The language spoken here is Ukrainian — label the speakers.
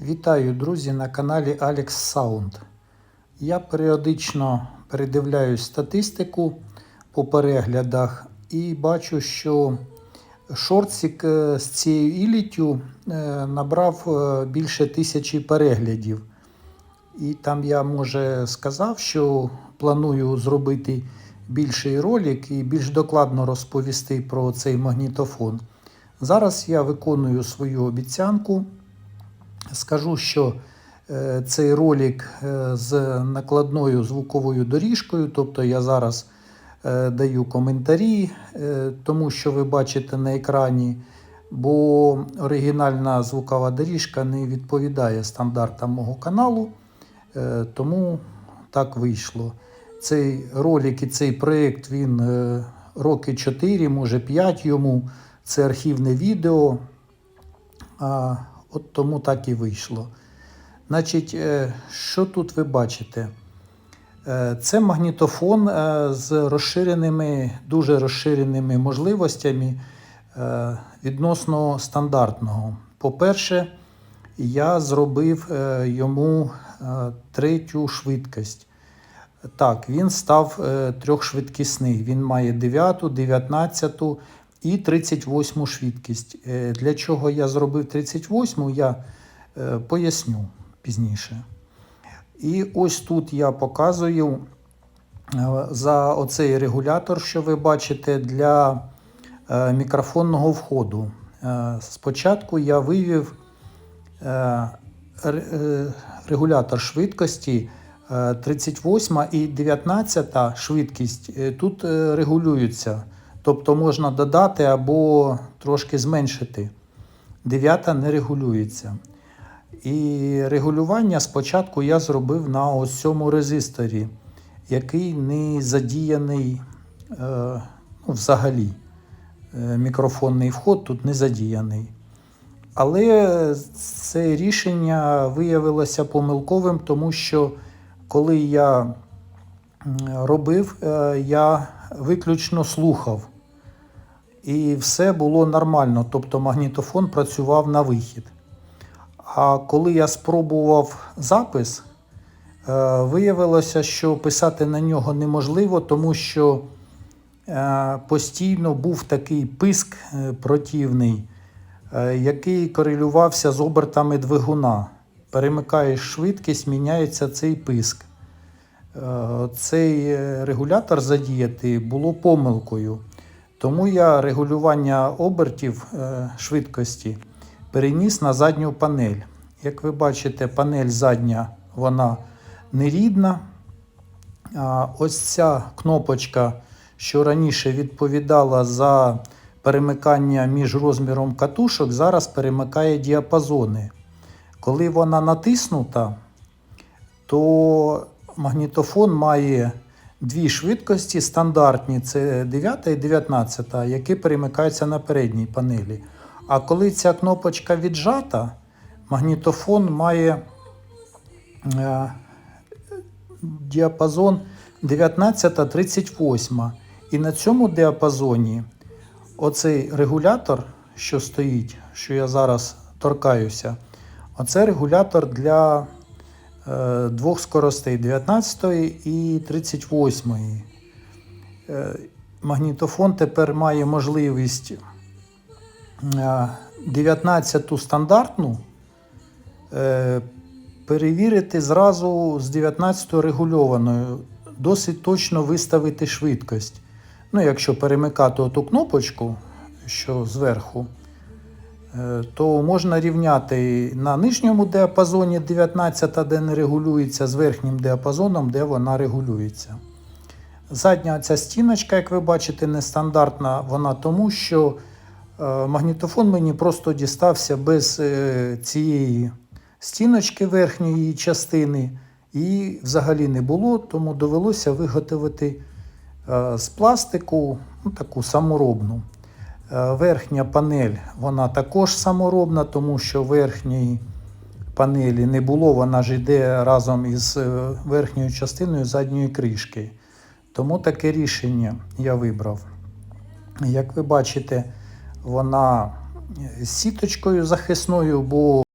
Speaker 1: Вітаю, друзі, на каналі Alex Sound. Я періодично передивляю статистику по переглядах і бачу, що шортсик е, з цією іліттю е, набрав е, більше тисячі переглядів. І там я, може, сказав, що планую зробити більший ролик і більш докладно розповісти про цей магнітофон. Зараз я виконую свою обіцянку. Скажу, що е, цей ролик е, з накладною звуковою доріжкою, тобто я зараз е, даю коментарі, тому що ви бачите на екрані, бо оригінальна звукова доріжка не відповідає стандартам мого каналу, тому так вийшло. Цей ролик і цей проєкт він роки 4, може 5 йому. Це архівне відео. От тому так і вийшло. Значить, е, що тут ви бачите? Е, Це магнітофон е, з розширеними, дуже розширеними можливостями відносно стандартного. По-перше, я зробив йому третю швидкість. Так, він став трьохшвидкісний. Він має 9, 19 і 38 швидкість. Е, Для чого я зробив 38, я е, поясню пізніше. І ось тут я показую е, за оцей регулятор, що ви бачите, для мікрофонного входу. Спочатку я вивів ре- регулятор швидкості. е, 38 і 19 швидкість тут регулюються. Тобто можна додати або трошки зменшити. Дев'ята не регулюється. І регулювання спочатку я зробив на ось цьому резисторі, який не задіяний е, ну, взагалі. Е, Мікрофонний вход тут не задіяний. Але це рішення виявилося помилковим, тому що коли я робив, е, я виключно слухав. І все було нормально, тобто магнітофон працював на вихід. А коли я спробував запис, е, виявилося, що писати на нього неможливо, тому що е, постійно був такий писк е, противний, який корелювався з обертами двигуна. Перемикаєш швидкість, міняється цей писк. Цей регулятор задіяти було помилкою. Тому я регулювання обертів е, швидкості переніс на задню панель. Як ви бачите, панель задня вона нерідна. Ось ця кнопочка, що раніше відповідала за перемикання між розміром катушок, зараз перемикає діапазони. Коли вона натиснута, то магнітофон має дві швидкості стандартні: це 9 і 19, які перемикаються на передній панелі. А коли ця кнопочка віджата, магнітофон має е, діапазон 19-38. І на цьому діапазоні оцей регулятор, що стоїть, що я зараз торкаюся, оце регулятор для двох скоростей 19 і 38. Е, магнітофон тепер має можливість е, 19 стандартну е, перевірити зразу з 19 регульованою, досить точно виставити швидкість. Ну, якщо перемикати оту кнопочку, що зверху, е, то можна рівняти на нижньому діапазоні 19, де не регулюється, з верхнім діапазоном, де вона регулюється. Задня ця стіночка, як ви бачите, нестандартна, вона тому, що е, магнітофон мені просто дістався без е, цієї стіночки верхньої частини, і взагалі не було, тому довелося виготовити е, з пластику ну, таку саморобну. Е, Верхня панель вона також саморобна, тому що верхньої панелі не було, вона ж йде разом із е, верхньою частиною задньої кришки. Тому таке рішення я вибрав. Як ви бачите, вона з сіточкою захисною, бо